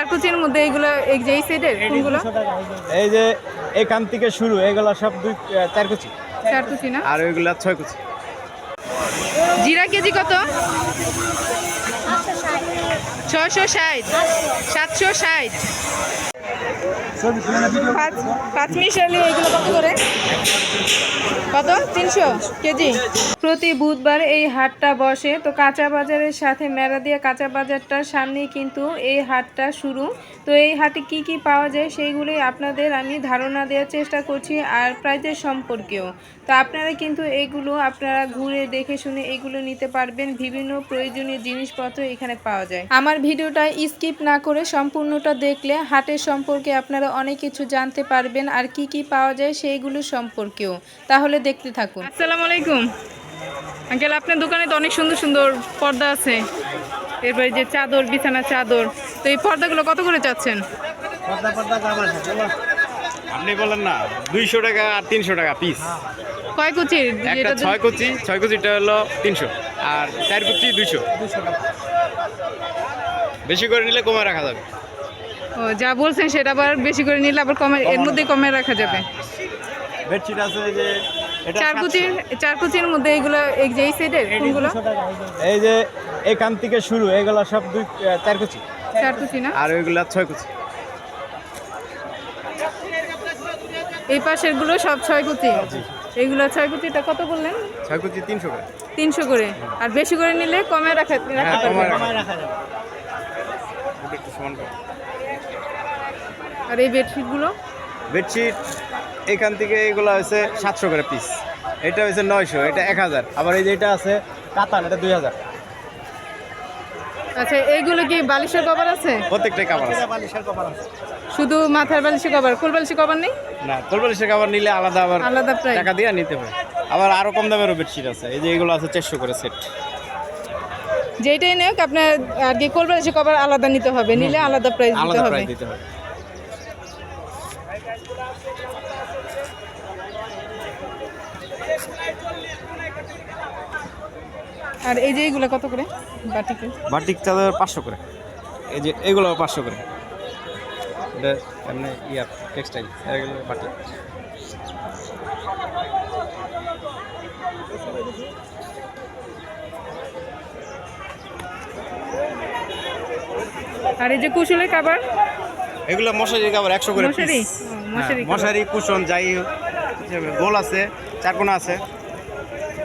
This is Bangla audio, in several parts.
চার কুচির মধ্যে এইগুলো এই যে এই সাইডের কোনগুলো? এই যে। এখান থেকে শুরু এগুলা সব দুই চার কুচি। চার কুচি না? আর ওইগুলো ছয় কুচি। জিরা কেজি কত? ছয়শো ষাট। সাতশো ষাট। প্রতি বুধবার এই হাটটা বসে। তো কাঁচা বাজারের সাথে মেলা দিয়ে কাঁচা বাজারটার সামনেই কিন্তু এই হাটটা শুরু। তো এই হাটে কি কি পাওয়া যায় সেইগুলোই আপনাদের আমি ধারণা দেওয়ার চেষ্টা করছি আর প্রাইজের সম্পর্কেও। তো আপনারা কিন্তু এগুলো আপনারা ঘুরে দেখে শুনে এগুলো নিতে পারবেন। বিভিন্ন প্রয়োজনীয় জিনিসপত্র এখানে পাওয়া যায়। আমার ভিডিওটা স্কিপ না করে সম্পূর্ণটা দেখলে হাটের সম্পর্কে আপনারা অনেক কিছু জানতে পারবেন আর কি কি পাওয়া যায় সেইগুলো সম্পর্কেও। তাহলে দেখতে থাকুন। আসসালামু আলাইকুম। আঙ্কেল আপনার দোকানে তো অনেক সুন্দর সুন্দর পর্দা আছে। এরপরে যে চাদর বিছানা চাদর। তো এই পর্দাগুলো কত করে চাচ্ছেন? আপনি বলেন না দুইশো টাকা আর তিনশো টাকা পিস কয় কুচির? একটা ছয় কুচি ছয় কুচিটা হলো তিনশো আর চার কুচি দুইশো। বেশি করে নিলে কমে রাখা যাবে। ও যা বলছেন সেটা আবার বেশি করে নিলে আবার কমে এর মধ্যে কমে রাখা যাবে। বেডশিট আছে যে এটা চার কুচির চার কুচির মধ্যে এইগুলো এই যে এই সাইডের কোনগুলো? এই যে এখান থেকে শুরু এগুলা সব দুই চার কুচি। চার কুচি না? আর ওইগুলা ছয় কুচি। এই পাশেরগুলো সব ছয় কুচি। এইগুলো ছয় কুচিটা কত বললেন? ছয় কুচি তিনশো করে। তিনশো করে। আর বেশি করে নিলে কমে রাখা হ্যাঁ রাখা যাবে ওটা একটু সমান করো। আর এই বেডশিটগুলো বেডশিট এখান থেকে এগুলো হয়েছে সাতশো করে পিস এটা হয়েছে নয়শো এটা এক হাজার। আবার এই যে এটা আছে কাতান এটা দুই হাজার। আচ্ছা এইগুলো কি বালিশের কভার আছে? প্রত্যেকটাই কাবার আছে। শুধু মাথার বালিশের কভার? কোল বালিশের কভার নেই? না কোলবালিশের কাবার নিলে আলাদা আবার আলাদা প্রাইস টাকা দিয়ে নিতে হবে আবার আরও কম দামেরও বেডশিট আছে। এই যে এগুলো আছে চারশো করে সেট যেটাই নেক আপনার আর কি কোল বালিশের কভার আলাদা নিতে হবে। নিলে আলাদা প্রাইস দিতে আলাদা হবে। প্রাইস দিতে হবে। আর এই যে এইগুলো কত করে? বাটিক? বাটিক চাদর পাঁচশো করে। এই যে এগুলো পাঁচশো করে। এটা এমনি ইয়ার টেক্সটাইল এগুলো বাটিক। আর এই যে কুশলের কাবার এগুলো মশারি আবার একশো করে মশারি? মশারি cover। কুশন যাই গোল আছে চারকোনা আছে।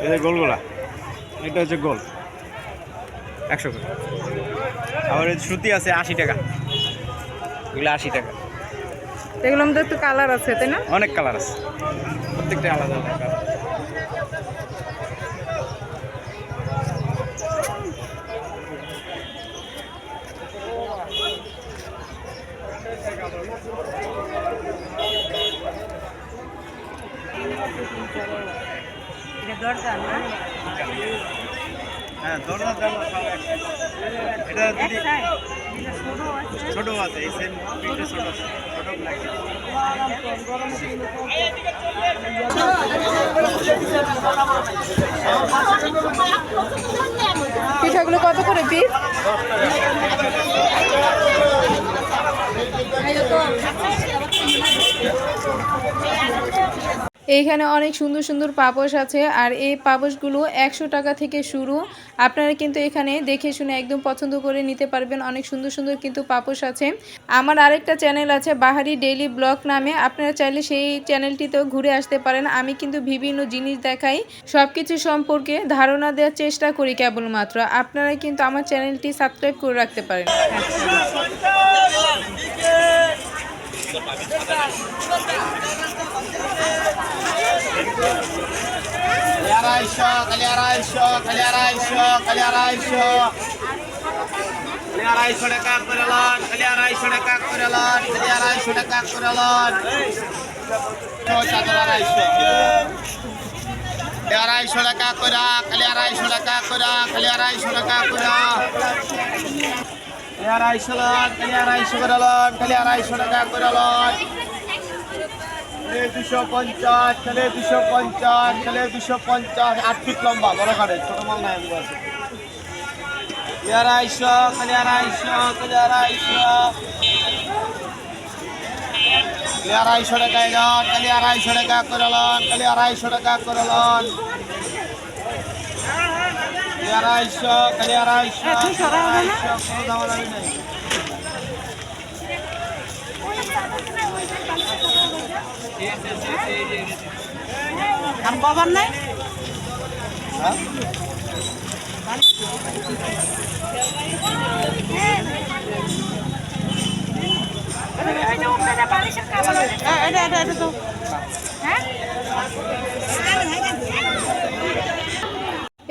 এই যে গোলগুলা এটা হচ্ছে গোল। একশো করে। আবার সুতি আছে আশি টাকা। এগুলো আশি টাকা। এগুলো মধ্যে একটু কালার আছে তাই না? অনেক কালার আছে। প্রত্যেকটা আলাদা আলাদা কালার। হ্যাঁ দরজা জানলা সব এক। এটা দিদি ছোট আছে। এই সেম প্রিন্টে ছোট ছোট ব্ল্যাক পিঠাগুলো কত করে পিস? এইখানে অনেক সুন্দর সুন্দর পাপোশ আছে, আর এই পাপোশগুলো একশো টাকা থেকে শুরু। আপনারা কিন্তু এখানে দেখে শুনে একদম পছন্দ করে নিতে পারবেন, অনেক সুন্দর সুন্দর কিন্তু পাপোশ আছে। আমার আরেকটা চ্যানেল আছে বাহারি ডেইলি ব্লগ নামে, আপনারা চাইলে সেই চ্যানেলটিতেও ঘুরে আসতে পারেন। আমি কিন্তু বিভিন্ন জিনিস দেখাই সব কিছু সম্পর্কে ধারণা দেওয়ার চেষ্টা করি কেবলমাত্র। আপনারা কিন্তু আমার চ্যানেলটি সাবস্ক্রাইব করে রাখতে পারেন। Kaliaraisho, Kaliaraisho, Kaliaraisho, Kaliaraisho. Kaliaraisho dekat kurelon, Kaliaraisho dekat kurelon, Kaliaraisho dekat kurelon. Coba Kaliaraisho. Kaliaraisho dekat kura, Kaliaraisho dekat kura, Kaliaraisho dekat kura. Kaliaraisho lon, Kaliaraisho kurelon, Kaliaraisho dekat kurelon. ছেলে দুশো পঞ্চাশ খেলে দুশো পঞ্চাশ খেলে দুশো পঞ্চাশ আট ফিট লম্বা বড় কাটে ছোট মাল নাই আমি আছে আড়াইশো খালি আড়াইশো খালি আড়াইশো। আড়াইশো টাকা এলন খালি আড়াইশো টাকা করলন খালি আড়াইশো টাকা করলন আড়াইশো খালি আড়াইশো আড়াইশো। আর বাবার নাই? হ্যাঁ, এটা এটা এটা তো।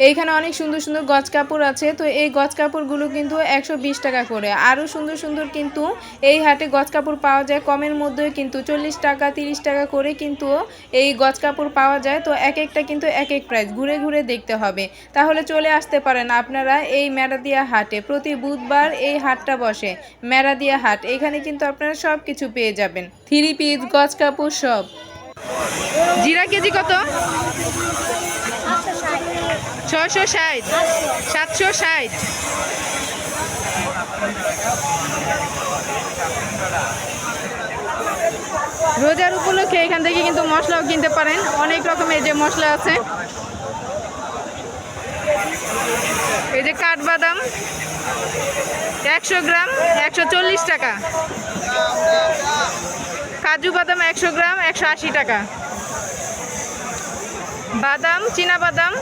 এইখানে অনেক সুন্দর সুন্দর গজ কাপড় আছে, তো এই গজ কাপড়গুলো কিন্তু একশো বিশ টাকা করে। আরও সুন্দর সুন্দর কিন্তু এই হাটে গজ কাপড় পাওয়া যায়, কমের মধ্যে কিন্তু চল্লিশ টাকা, তিরিশ টাকা করে কিন্তু এই গজ কাপড় পাওয়া যায়, তো এক একটা কিন্তু এক এক প্রাইস ঘুরে ঘুরে দেখতে হবে। তাহলে চলে আসতে পারেন আপনারা এই মেরাদিয়া হাটে। প্রতি বুধবার এই হাটটা বসে, মেরাদিয়া হাট। এখানে কিন্তু আপনারা সব কিছু পেয়ে যাবেন। থ্রি পিস গজ কাপড় সব। জিরা কেজি কত? ছশো ষাট, সাতশো ষাট। রোজার উপলক্ষে এখান থেকে কিন্তু মশলাও কিনতে পারেন। অনেক রকমের যে মশলা আছে। এই যে কাঠবাদাম, একশো গ্রাম, একশো চল্লিশ টাকা। কাজু বাদাম একশো গ্রাম, একশো আশি টাকা। বাদাম, চীনা বাদাম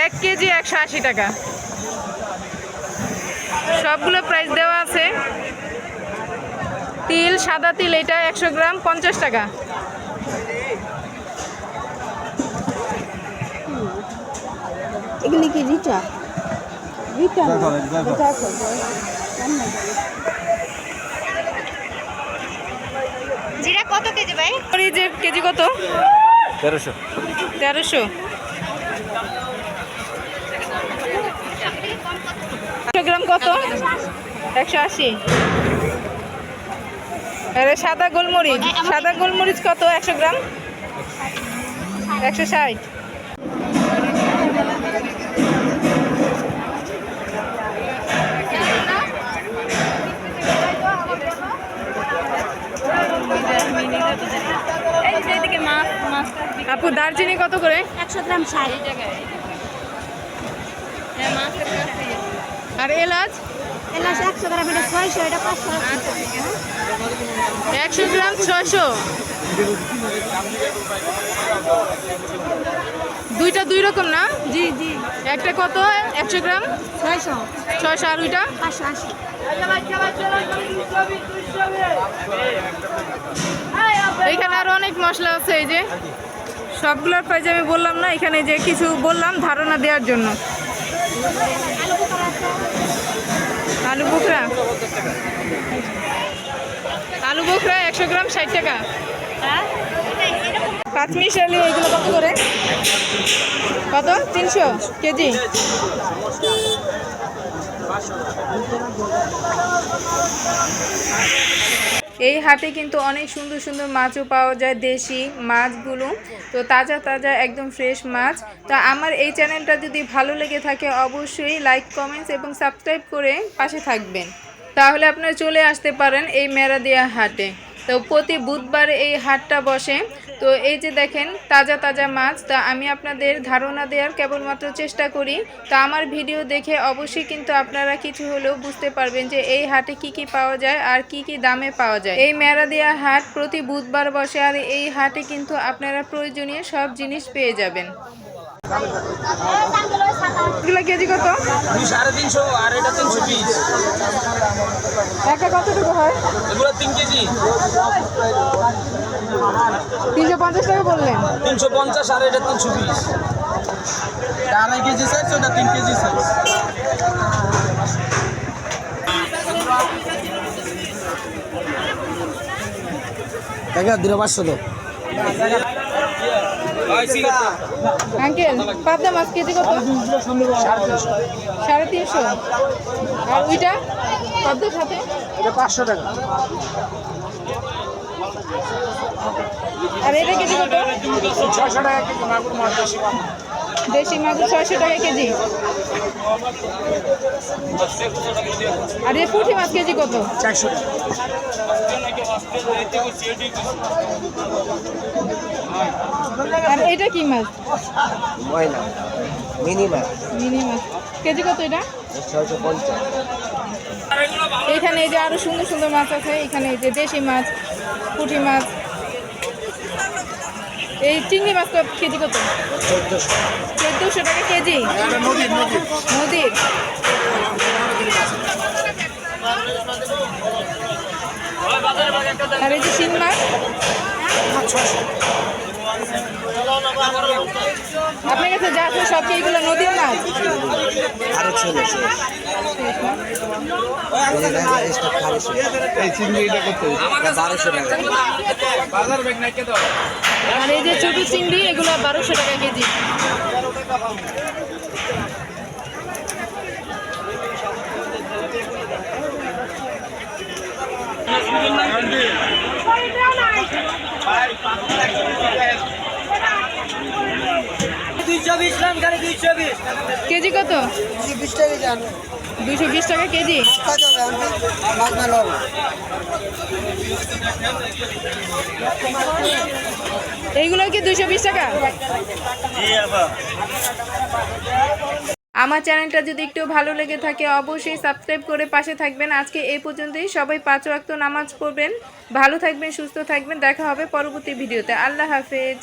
এক কেজি একশো আশি টাকা। সবগুলো প্রাইস দেওয়া আছে। তিল সাদা তিল এটা একশো গ্রাম পঞ্চাশ টাকা। এগুলি কি রিটা রিটা জিরা কত কেজি ভাই? কেজি কত? তেরোশো। তেরোশো একশো গ্রাম কত? একশো আশি। আরে সাদা গোলমরিচ। সাদা গোলমরিচ কত? একশো গ্রাম? একশো ষাট। আপু দারচিনি কত করে? একশো গ্রাম ষাট। আর এলাচ? এলাচ একশো গ্রাম এটা ছয়শো এটা পাঁচশো একশো গ্রাম। ছয়শো? দুইটা দুই রকম না? জি জি। একটা কত একশো গ্রাম? ছয়শো। ছয়শো আর ওইটা? পাঁচশো আশি। এখানে আরও অনেক মশলা আছে এই যে। সবগুলোর প্রাইজ আমি বললাম না এখানে যে কিছু বললাম ধারণা দেওয়ার জন্য। আলু বোখরা। আলু বোখরা একশো গ্রাম, ষাট টাকা। পাঁচমিশালি এগুলো কত করে? কত? তিনশো কেজি? এই হাটে কিন্তু অনেক সুন্দর সুন্দর মাছও পাওয়া যায়, দেশি মাছগুলো। তো তাজা তাজা, একদম ফ্রেশ মাছ। তো আমার এই চ্যানেলটা যদি ভালো লেগে থাকে, অবশ্যই লাইক কমেন্টস এবং সাবস্ক্রাইব করে পাশে থাকবেন। তাহলে আপনারা চলে আসতে পারেন এই মেরাদিয়া হাটে। তো প্রতি বুধবার এই হাটটা বসে। তো এই যে দেখেন, তাজা তাজা মাছ, তা আমি আপনাদের ধারণা দেওয়ার কেবলমাত্র চেষ্টা করি। তা আমার ভিডিও দেখে অবশ্যই কিন্তু আপনারা কিছু হলেও বুঝতে পারবেন যে এই হাটে কি কি পাওয়া যায় আর কি কি দামে পাওয়া যায়। এই মেরাদিয়া হাট প্রতি বুধবার বসে আর এই হাটে কিন্তু আপনারা প্রয়োজনীয় সব জিনিস পেয়ে যাবেন। এগুলো কেজি কত? সাড়ে তিনশো আর এটা তিনশো পিস। একটা কতটুকু হয়? এগুলো তিন কেজি। তিনশো পঞ্চাশ টাকা বললেন। তিনশো পঞ্চাশ আর এটা তিনশো পিস। আড়াই কেজি সাইজ ওটা তিন কেজি সাইজ দিলে পাঁচশো তো আঙ্কেল পাবদা মাছ কেজি কত? সাড়ে তিনশো। আর ওইটা? পাবদার সাথে? পাঁচশো টাকা। আর এটা কেজি কত? ছয়শো টাকা কেজি মাগুর মাছ দেশি মাগুর ছয়শো টাকা কেজি। আর এই পুঁটি মাছ কেজি কত? চারশো টাকা। আর এটা কি মাছ? ময়না। মিনি মাছ। মিনি মাছ। কেজি কত এটা? ছয়শো পঞ্চাশ। এখানে এই যে আরও সুন্দর সুন্দর মাছ আছে। এখানে এই যে দেশি মাছ পুঁটি মাছ। এই চিংড়ি মাছ কত- কেজি কত? চোদ্দোশো টাকা কেজি। নদীর। আর এই যে শিং মাছ? আপনার কাছে যা আছে সব কি এগুলো নদীর মাছ ছিল আর এই যে ছোট চিংড়ি এগুলো বারোশো টাকা কেজি দুইশো বিশ গ্রাম গাড়ি দুইশো বিশ কেজি কত? দুশো বিশ টাকা কেজি। এইগুলো কি দুশো বিশ টাকা? আমার চ্যানেলটা যদি একটু ভালো লেগে থাকে, অবশ্যই সাবস্ক্রাইব করে পাশে থাকবেন। আজকে এই পর্যন্তই। সবাই পাঁচ ওয়াক্ত নামাজ পড়বেন। ভালো থাকবেন, সুস্থ থাকবেন। দেখা হবে পরবর্তী ভিডিওতে। আল্লাহ হাফেজ।